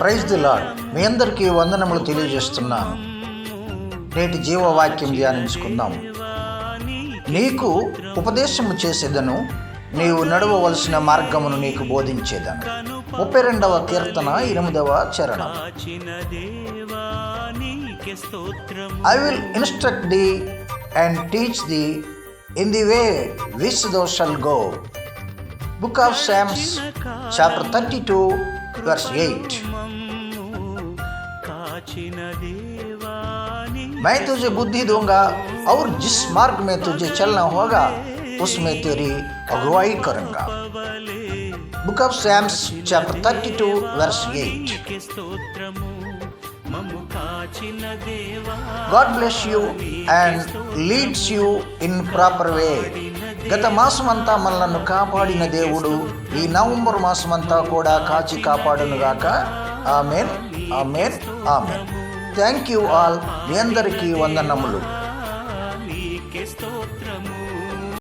Praise the lord మీ అందరికీ వందనములు తెలియజేస్తున్నాను. నేటి జీవవాక్యం ధ్యానించుకుందాం. నీకు ఉపదేశము చేసేదను నీవు నడవవలసిన మార్గమును నీకు బోధించేదను. ముప్పై రెండవ కీర్తన ఎనిమిదవ చరణం. I will instruct thee and teach thee in the way which thou shalt go book of Psalms chapter thirty two verse 8 मैं तुझे बुद्धि दूँगा और जिस मार्ग में तुझे चलना होगा, उसमें तेरी अगुवाई करूँगा। Book of Psalms chapter 32 verse 8 God bless you and leads you in proper way. గత మాసం అంతా మనలను కాపాడిన దేవుడు ఈ నవంబర్ మాసం అంతా కూడా కాచి కాపాడునుగాక. Amen amen amen. Thank you all. మీ అందరికీ వందనములు.